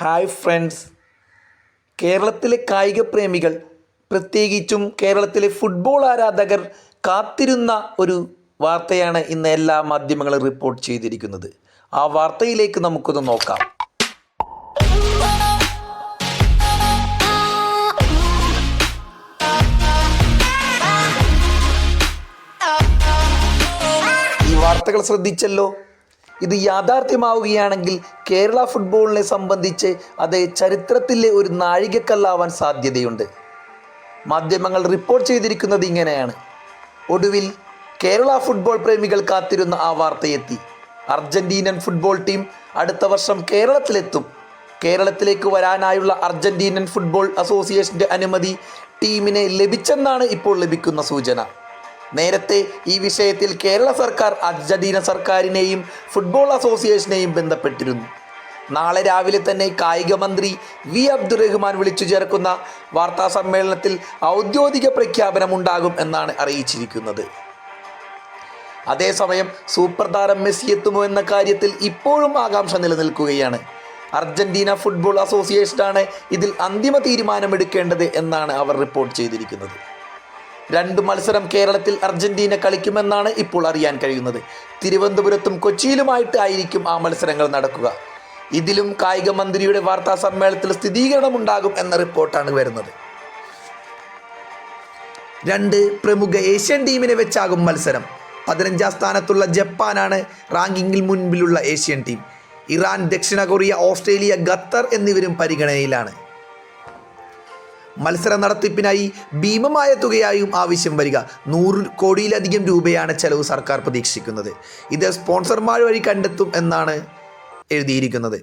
Hi friends കേരളത്തിലെ കായിക പ്രേമികൾ പ്രത്യേകിച്ചും കേരളത്തിലെ ഫുട്ബോൾ ആരാധകർ കാത്തിരുന്ന ഒരു വാർത്തയാണ് ഇന്ന് എല്ലാ മാധ്യമങ്ങളും റിപ്പോർട്ട് ചെയ്തിരിക്കുന്നത്. ആ വാർത്തയിലേക്ക് നമുക്കൊന്ന് നോക്കാം. ഈ വാർത്തകൾ ശ്രദ്ധിച്ചല്ലോ. ഇത് യാഥാർത്ഥ്യമാവുകയാണെങ്കിൽ കേരള ഫുട്ബോളിനെ സംബന്ധിച്ച് അത് ചരിത്രത്തിലെ ഒരു നാഴികക്കല്ലാവാൻ സാധ്യതയുണ്ട്. മാധ്യമങ്ങൾ റിപ്പോർട്ട് ചെയ്തിരിക്കുന്നത് ഇങ്ങനെയാണ്. ഒടുവിൽ കേരള ഫുട്ബോൾ പ്രേമികൾ കാത്തിരുന്ന ആ വാർത്തയെത്തി. അർജന്റീനൻ ഫുട്ബോൾ ടീം അടുത്ത വർഷം കേരളത്തിലെത്തും. കേരളത്തിലേക്ക് വരാനായുള്ള അർജന്റീനൻ ഫുട്ബോൾ അസോസിയേഷന്റെ അനുമതി ടീമിനെ ലഭിച്ചെന്നാണ് ഇപ്പോൾ ലഭിക്കുന്ന സൂചന. നേരത്തെ ഈ വിഷയത്തിൽ കേരള സർക്കാർ അർജന്റീന സർക്കാരിനെയും ഫുട്ബോൾ അസോസിയേഷനെയും ബന്ധപ്പെട്ടിരുന്നു. നാളെ രാവിലെ തന്നെ കായിക മന്ത്രി വി. അബ്ദുറഹ്മാൻ വിളിച്ചു ചേർക്കുന്ന വാർത്താ സമ്മേളനത്തിൽ ഔദ്യോഗിക പ്രഖ്യാപനമുണ്ടാകും എന്നാണ് അറിയിച്ചിരിക്കുന്നത്. അതേസമയം സൂപ്പർ താരം മെസ്സി എത്തുമോ എന്ന കാര്യത്തിൽ ഇപ്പോഴും ആകാംക്ഷ നിലനിൽക്കുകയാണ്. അർജന്റീന ഫുട്ബോൾ അസോസിയേഷനാണ് ഇതിൽ അന്തിമ തീരുമാനമെടുക്കേണ്ടത് എന്നാണ് അവർ റിപ്പോർട്ട് ചെയ്തിരിക്കുന്നത്. രണ്ട് മത്സരം കേരളത്തിൽ അർജന്റീന കളിക്കുമെന്നാണ് ഇപ്പോൾ അറിയാൻ കഴിയുന്നത്. തിരുവനന്തപുരത്തും കൊച്ചിയിലുമായിട്ട് ആയിരിക്കും ആ മത്സരങ്ങൾ നടക്കുക. ഇതിലും കായിക മന്ത്രിയുടെ വാർത്താ സമ്മേളനത്തിൽ സ്ഥിരീകരണമുണ്ടാകും എന്ന റിപ്പോർട്ടാണ് വരുന്നത്. രണ്ട് പ്രമുഖ ഏഷ്യൻ ടീമിനെ വെച്ചാകും മത്സരം. പതിനഞ്ചാം സ്ഥാനത്തുള്ള ജപ്പാനാണ് റാങ്കിങ്ങിൽ മുൻപിലുള്ള ഏഷ്യൻ ടീം. ഇറാൻ ദക്ഷിണ കൊറിയ ഓസ്ട്രേലിയ ഖത്തർ എന്നിവരും പരിഗണനയിലാണ്. മത്സര നടത്തിപ്പിനായി ഭീമമായ തുകയായും ആവശ്യം വരിക. നൂറ് കോടിയിലധികം രൂപയാണ് ചെലവ് സർക്കാർ പ്രതീക്ഷിക്കുന്നത്. ഇത് സ്പോൺസർമാർ വഴി കണ്ടെത്തും എന്നാണ് എഴുതിയിരിക്കുന്നത്.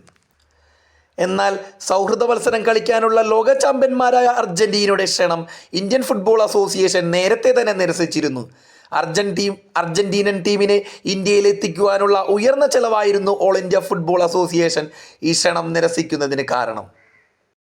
എന്നാൽ സൗഹൃദ മത്സരം കളിക്കാനുള്ള ലോക ചാമ്പ്യന്മാരായ അർജന്റീനയുടെ ക്ഷണം ഇന്ത്യൻ ഫുട്ബോൾ അസോസിയേഷൻ നേരത്തെ തന്നെ നിരസിച്ചിരുന്നു. അർജന്റീൻ അർജന്റീനൻ ടീമിനെ ഇന്ത്യയിൽ എത്തിക്കുവാനുള്ള ഉയർന്ന ചെലവായിരുന്നു ഓൾ ഇന്ത്യ ഫുട്ബോൾ അസോസിയേഷൻ ഈ ക്ഷണം നിരസിക്കുന്നതിന് കാരണം.